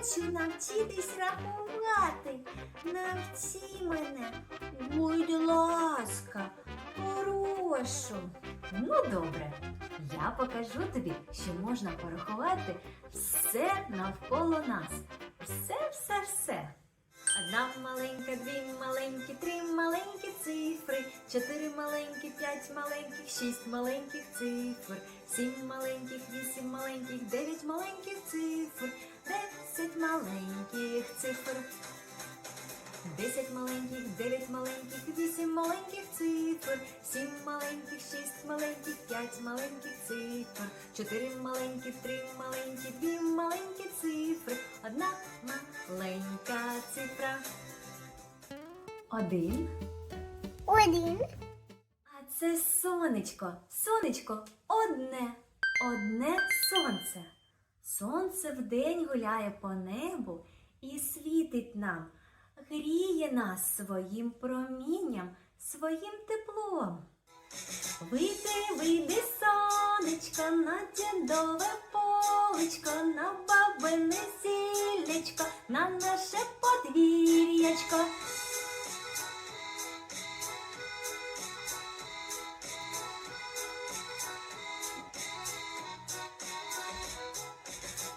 хочу навчитись рахувати. Навчи мене, будь ласка, прошу. Ну добре, я покажу тобі, що можна порахувати все навколо нас. Все, все, все. Одна маленька, дві маленькі, три маленькі цифри, чотири маленькі, п'ять маленьких, шість маленьких цифр, сім маленьких, вісім маленьких, дев'ять маленьких цифр, десять маленьких цифр. Десять маленьких, дев'ять маленьких, вісім маленьких цифр, сім маленьких, шість маленьких, п'ять маленьких цифр, чотири маленькі, три маленькі, дві маленькі цифри, одна маленька цифра. Один. Один. А це сонечко. Сонечко одне. Одне сонце. Сонце вдень гуляє по небу і світить нам, гріє нас своїм промінням, своїм теплом. Вийди, вийди, сонечко, на дідове полечко, на бабине зіллячко, на наше подвір'ячко.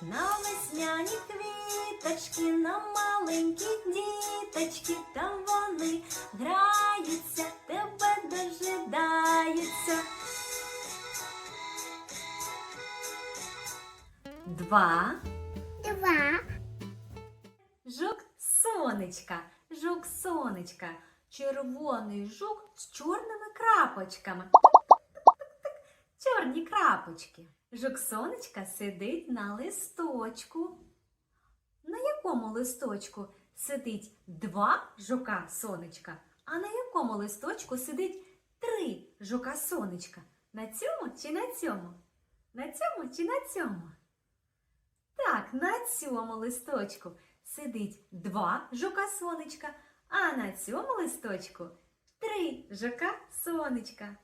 На весняні квіточки, на маленькі діточки, там вони граються, тебе дожидаються. Два. Два. Жук сонечка, жук сонечка, червоний жук з чорними крапочками. Чорні крапочки. Жук сонечка сидить на листочку. На якому листочку сидить два жука сонечка, а на якому листочку сидить три жука сонечка? На цьому чи на цьому? На цьому чи на цьому? Так, на цьому листочку сидить два жука сонечка, а на цьому листочку три жука сонечка.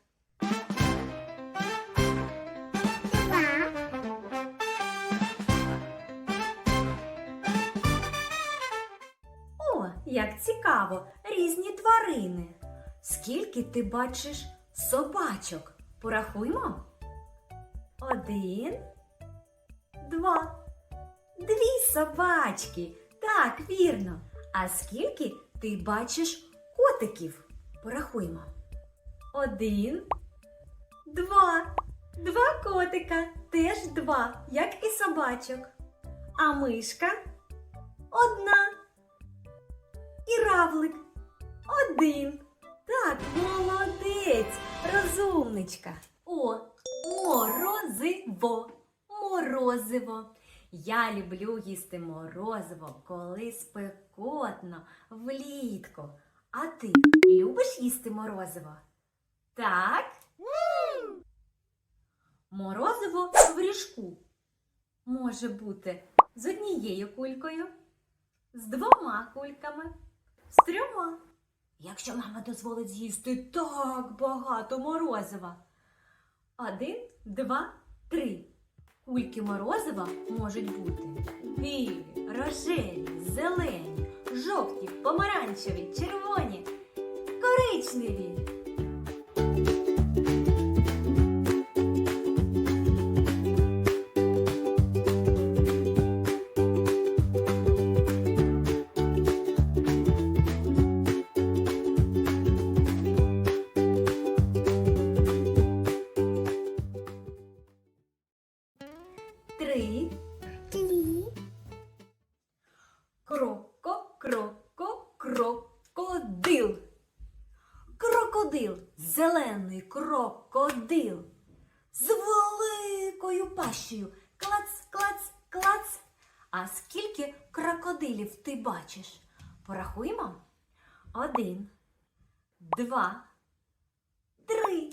Різні тварини. Скільки ти бачиш собачок? Порахуймо. Один, два, дві собачки. Так, вірно. А скільки ти бачиш котиків? Порахуймо. Один, два. Два котика. Теж два, як і собачок. А мишка одна. І равлик. Один. Так, молодець, розумничка. О, морозиво, морозиво. Я люблю їсти морозиво, коли спекотно, влітку. А ти любиш їсти морозиво? Так? Морозиво в ріжку може бути з однією кулькою, з двома кульками, з трьома. Якщо мама дозволить з'їсти так багато морозива. Один, два, три. Кульки морозива можуть бути білі, рожеві, зелені, жовті, помаранчеві, червоні, коричневі. Кроко, кроко, крокодил. Крокодил, зелений крокодил. З великою пащею. Клац, клац, клац. А скільки крокодилів ти бачиш? Порахуємо. Один, два, три.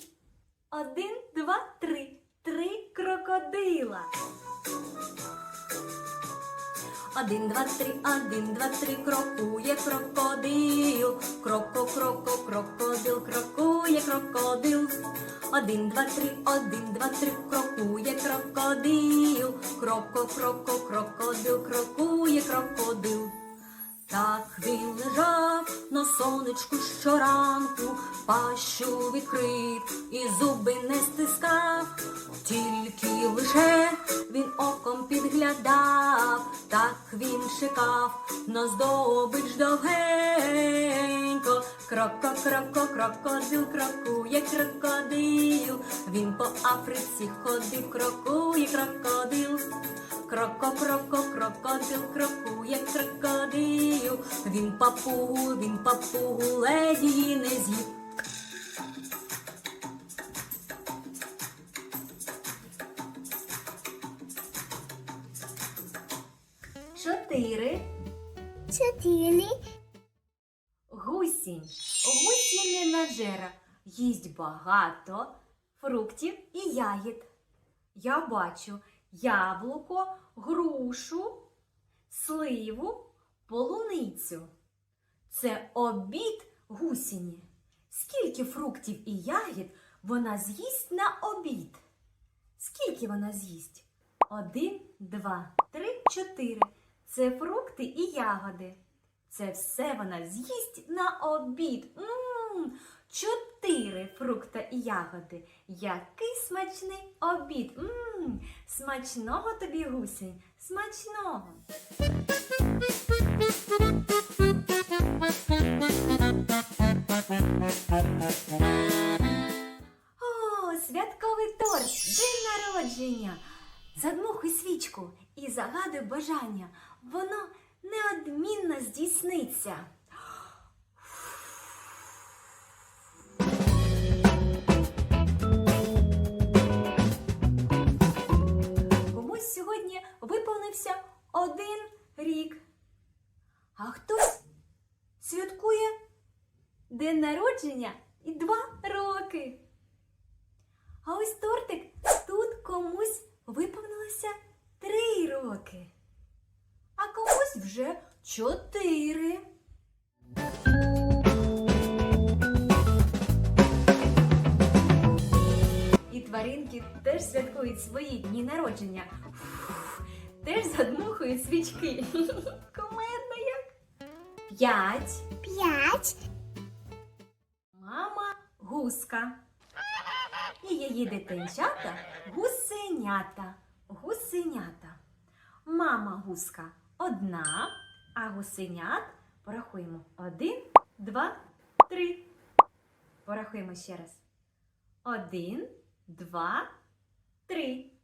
Один, два, три. Три крокодила. Один, два, три, один, два, три, крокує крокодил. Кроко, кроко, крокодил, крокує крокодил. Один, два, три, один, два, три, крокує крокодил. Кроко, кроко, крокодил, крокує крокодил. Так він лежав на сонечку щоранку, пащу відкрив і зуби не стискав, тільки лише він оком підглядав, так він чекав на здобич довгенько. Кроко, кроко, крокодил, крокує крокодил. Він по Африці ходив, крокує крокодил. Кроко, кроко, крокодил, крокує крокодил. Він папугу, він папугу, леді її не з'їв. Чотири. Чотири. Гусінь. Гусінь ненажера. Їсть багато фруктів і ягід. Я бачу яблуко, грушу, сливу, полуницю. Це обід гусіні. Скільки фруктів і ягід вона з'їсть на обід? Скільки вона з'їсть? Один, два, три, чотири. Це фрукти і ягоди. Це все вона з'їсть на обід. М, Чотири фрукта і ягоди. Який смачний обід. М, Смачного тобі, гусінь, смачного. О, святковий торт, день народження. Задмухуй свічку і загадуй бажання. Воно неодмінно здійсниться. Виповнився один рік. А хтось святкує день народження і два роки. А ось тортик тут комусь виповнилося три роки, а комусь вже чотири. І тваринки теж святкують свої дні народження. Теж задмухують свічки. Комедно як. П'ять. П'ять. Мама гуска. І її дитинчата гусенята. Гусенята. Мама гуска одна, а гусенят порахуємо один, два, три. Порахуємо ще раз. Один, два, три.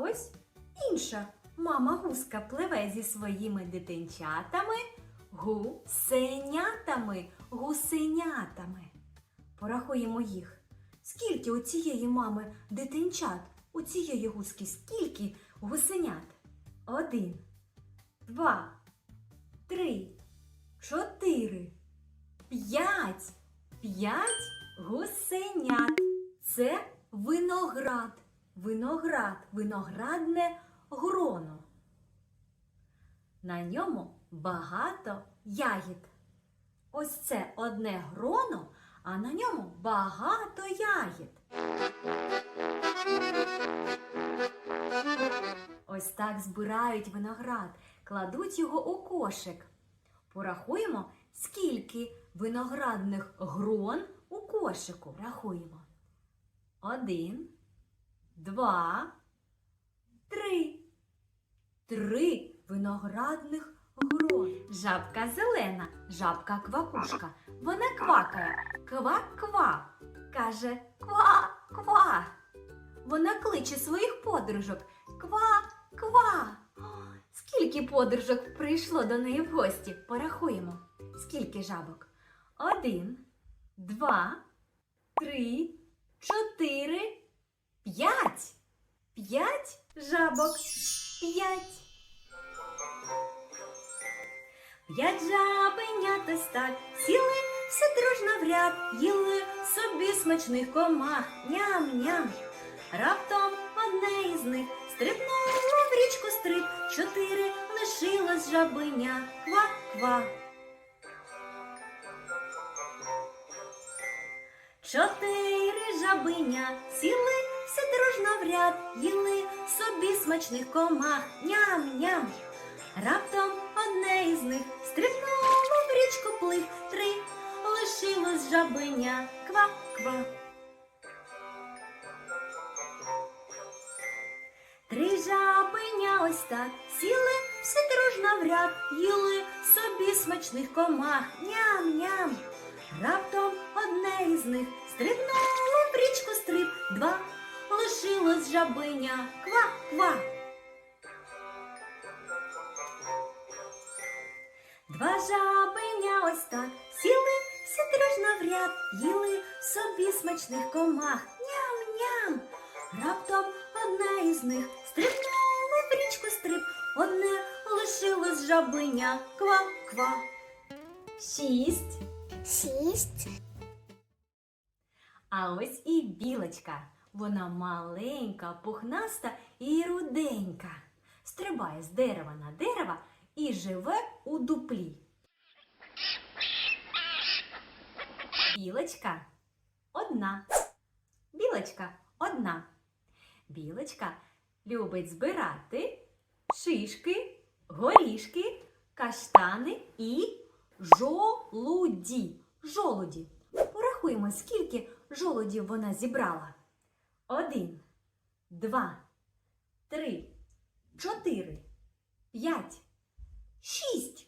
Ось інша мама гуска пливе зі своїми дитинчатами, гусенятами, гусенятами. Порахуємо їх. Скільки у цієї мами дитинчат? У цієї гуски скільки гусенят? Один, два, три, чотири, п'ять. П'ять гусенят. Це виноград. Виноград, виноградне гроно. На ньому багато ягід. Ось це одне гроно, а на ньому багато ягід. Ось так збирають виноград, кладуть його у кошик. Порахуємо, скільки виноградних грон у кошику. Рахуємо. Один, два, три. Три виноградних грон. Жабка зелена, жабка квакушка. Вона квакає. Ква-ква. Каже ква-ква. Вона кличе своїх подружок. Ква-ква. Скільки подружок прийшло до неї в гості? Порахуємо. Скільки жабок? Один, два, три, чотири, п'ять. П'ять жабок. П'ять. П'ять жабенят ось так сіли все дружно в ряд, їли собі смачних комах, ням-ням. Раптом одне із них стрибнуло в річку стриб, чотири лишилось жабеня, ква-ква. Чотири жабеня сіли все дружно в ряд їли собі смачних комах. Ням-ням. Раптом одне із них стрибнуло в річку плив три, лишилось жабиня ква-ква. Три жабиня ось так сіли, всі дружно в ряд, їли собі смачних комах. Ням-ням. Раптом одне із них стрибнуло в річку стриб, два, лишилось жабиня ква-ква. Два жабиня ось так сіли, всі дружно в ряд, їли собі смачних комах. Ням-ням. Раптом одна із них стрибнула в річку стриб, одне лишилось жабиня ква-ква. Шість. Шість. А ось і білочка. Вона маленька, пухнаста і руденька. Стрибає з дерева на дерево і живе у дуплі. Білочка одна. Білочка одна. Білочка любить збирати шишки, горішки, каштани і жолуді. Жолуді. Порахуємо, скільки жолудів вона зібрала. Один, два, три, чотири, п'ять, шість.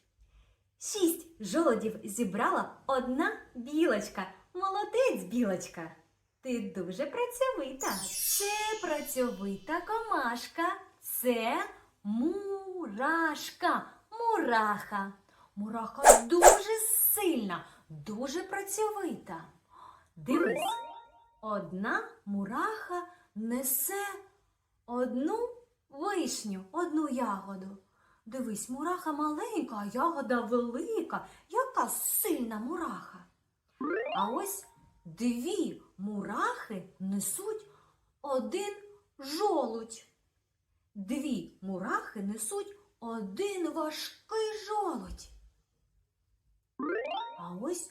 Шість жолудів зібрала одна білочка. Молодець, білочка. Ти дуже працьовита. Це працьовита комашка. Це мурашка. Мураха. Мураха дуже сильна, дуже працьовита. Дивись, одна мураха несе одну вишню, одну ягоду. Дивись, мураха маленька, а ягода велика. Яка сильна мураха. А ось дві мурахи несуть один жолудь. Дві мурахи несуть один важкий жолудь. А ось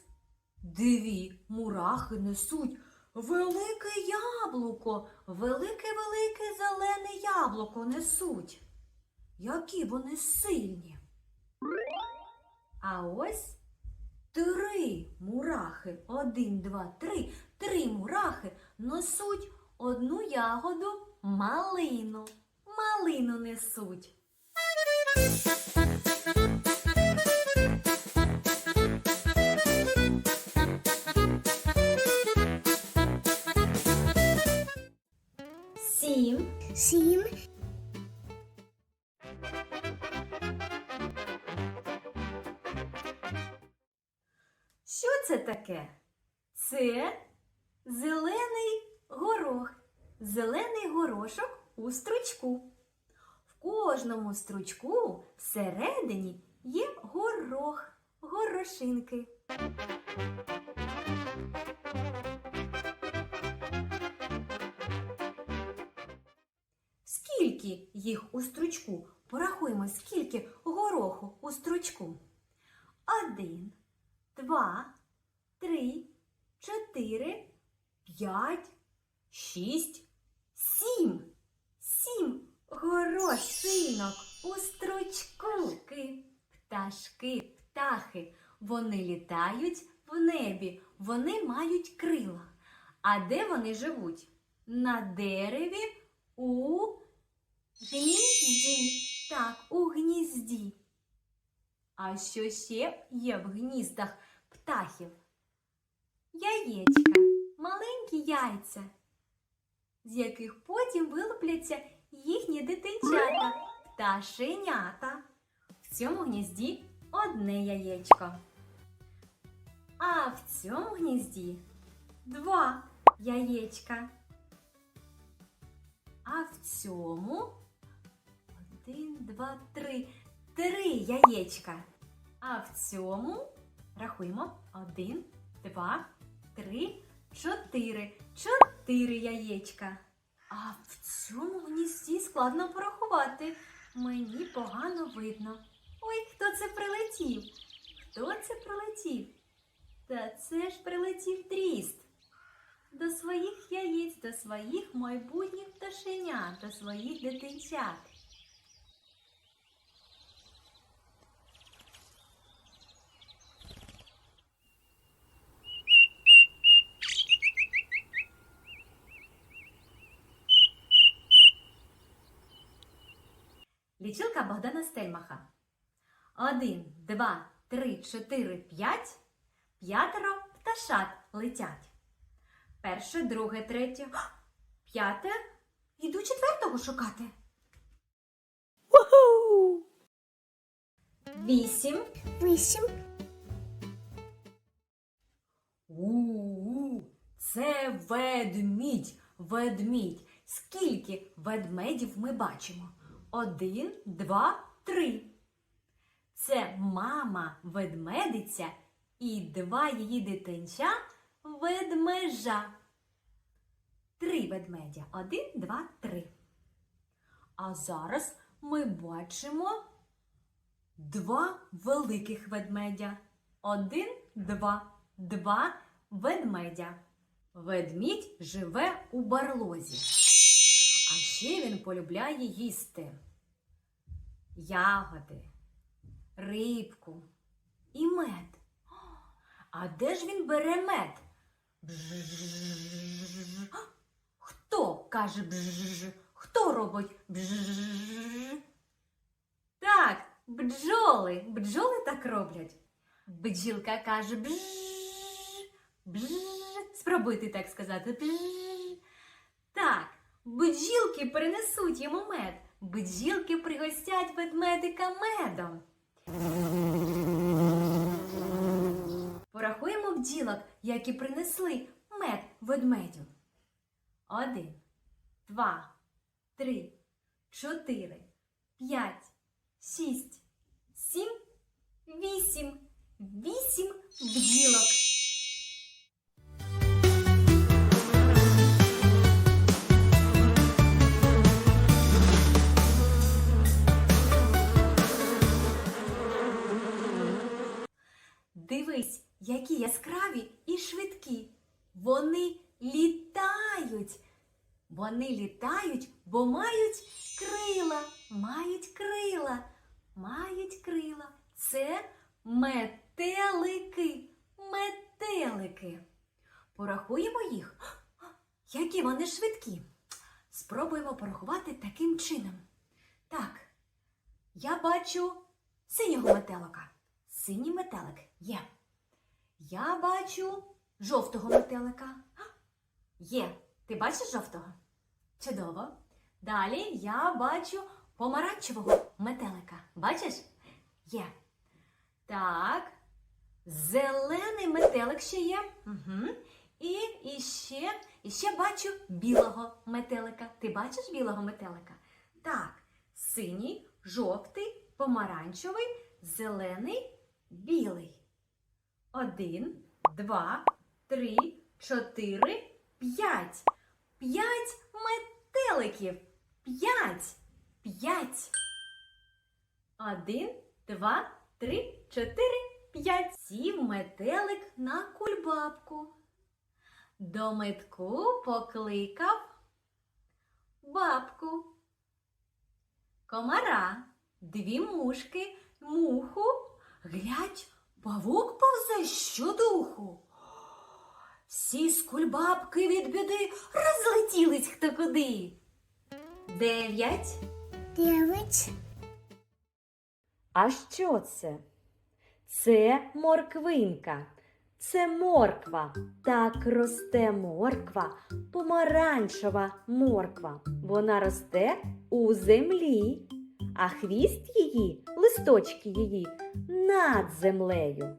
дві мурахи несуть велике яблуко, велике-велике зелене яблуко несуть. Які вони сильні. А ось три мурахи, один, два, три, три мурахи несуть одну ягоду малину. Малину несуть. Таке? Це зелений горох. Зелений горошок у стручку. В кожному стручку всередині є горох, горошинки. Скільки їх у стручку? Порахуємо, скільки гороху у стручку. Один, два, три, чотири, п'ять, шість, сім. Сім горошинок у стручку. Ки, Пташки, птахи. Вони літають в небі, вони мають крила. А де вони живуть? На дереві у гнізді. Так, у гнізді. А що ще є в гніздах птахів? Яєчка, маленькі яйця, з яких потім вилупляться їхні дитинчата, пташенята. В цьому гнізді одне яєчко. А в цьому гнізді два яєчка. А в цьому один, два, три. Три яєчка. А в цьому рахуємо один, два, три, чотири. Чотири яєчка. А в цьому гнізді складно порахувати. Мені погано видно. Ой, хто це прилетів? Хто це прилетів? Та це ж прилетів дріст. до своїх яєць, до своїх майбутніх пташенят, до своїх дитинчат. Лічилка Богдана Стельмаха. Один, два, три, чотири, п'ять. П'ятеро пташат летять. Перше, друге, третє. П'яте. Іду четвертого шукати. Вісім. Вісім. У-у, це ведмідь, ведмідь. Скільки ведмедів ми бачимо? Один, два, три. Це мама ведмедиця і два її дитинча ведмежа. Три ведмедя. Один, два, три. А зараз ми бачимо два великих ведмедя. Один, два, два ведмедя. Ведмідь живе у барлозі. А ще він полюбляє їсти ягоди, рибку і мед. А де ж він бере мед? Хто каже бжж? Хто робить бжж? Так, бджоли. Бджоли так роблять. Бджілка каже бжж. Бжж. Спробуйте так сказати. Бжж. Бджілки принесуть йому мед. Бджілки пригостять ведмедика медом. Порахуємо бджілок, які принесли мед ведмедю. Один, два, три, чотири, п'ять, шість, Вони літають, бо мають крила, мають крила, мають крила. Це метелики, метелики. Порахуємо їх. Які вони швидкі. Спробуємо порахувати таким чином. Так, я бачу синього метелика. Синій метелик є. Я бачу жовтого метелика. Є. Ти бачиш жовтого? Чудово. Далі я бачу помаранчевого метелика. Бачиш? Є. Так. Зелений метелик ще є. Угу. І, і, ще, і ще бачу білого метелика. Ти бачиш білого метелика? Так. Синій, жовтий, помаранчевий, зелений, білий. Один, два, три, чотири, п'ять. П'ять метеликів. П'ять. П'ять. Один, два, три, чотири, п'ять. Сів метелик на кульбабку. До метку покликав бабку. Комара, дві мушки, муху. Глядь, павук повзе щодуху. Всі з кульбабки від біди розлетілись хто куди. Дев'ять. Дев'ять. А що це? Це морквинка. Це морква. Так росте морква, помаранчева морква. Вона росте у землі, а хвіст її, листочки її над землею.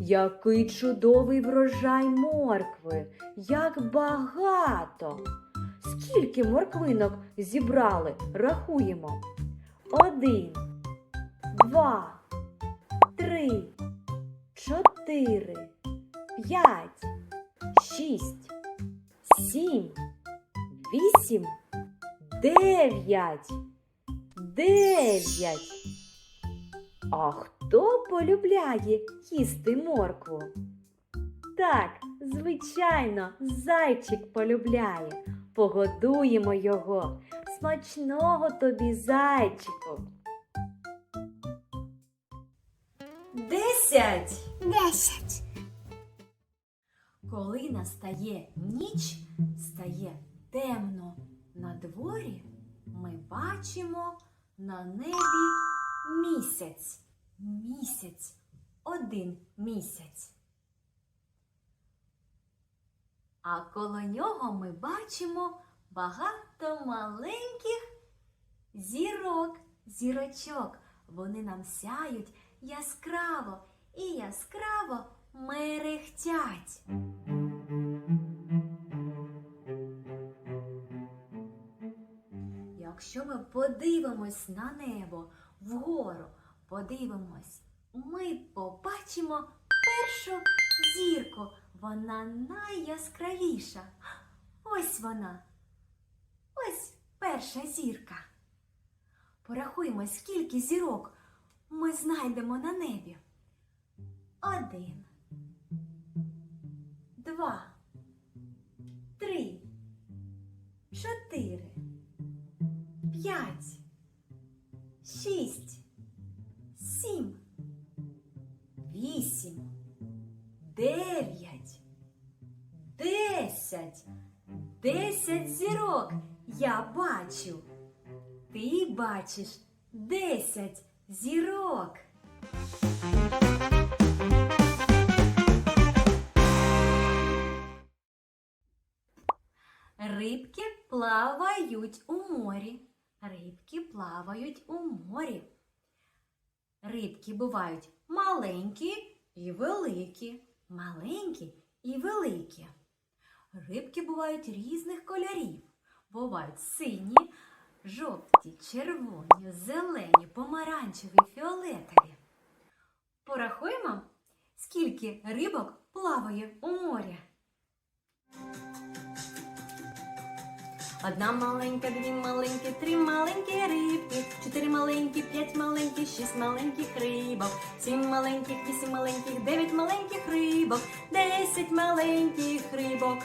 Який чудовий врожай моркви, як багато. Скільки морквинок зібрали, рахуємо. Один, два, три, чотири, п'ять, шість, сім, вісім, дев'ять. Дев'ять. А хто полюбляє їсти моркву? Так, звичайно, зайчик полюбляє. Погодуємо його. Смачного тобі, зайчику. Десять! Десять. Коли настає ніч, стає темно на дворі, ми бачимо на небі місяць. Місяць. Один місяць. А коло нього ми бачимо багато маленьких зірок, зірочок. Вони нам сяють яскраво і яскраво мерехтять. Якщо ми подивимось на небо вгору, подивимось, ми побачимо першу зірку. Вона найяскравіша. Ось вона. Ось перша зірка. Порахуємо, скільки зірок ми знайдемо на небі. Один, два, три, чотири, п'ять, шість, сім, вісім, дев'ять, десять. Десять зірок я бачу. Ти бачиш десять зірок. Рибки плавають у морі. Рибки плавають у морі. Рибки бувають маленькі і великі. Маленькі і великі. Рибки бувають різних кольорів. Бувають сині, жовті, червоні, зелені, помаранчеві, фіолетові. Порахуємо, скільки рибок плаває у морі. Одна маленька, дві маленькі, три маленькі рибки, чотири маленькі, п'ять маленьких, шість маленьких рибок, сім маленьких, вісім маленьких, дев'ять маленьких рибок, десять маленьких рибок.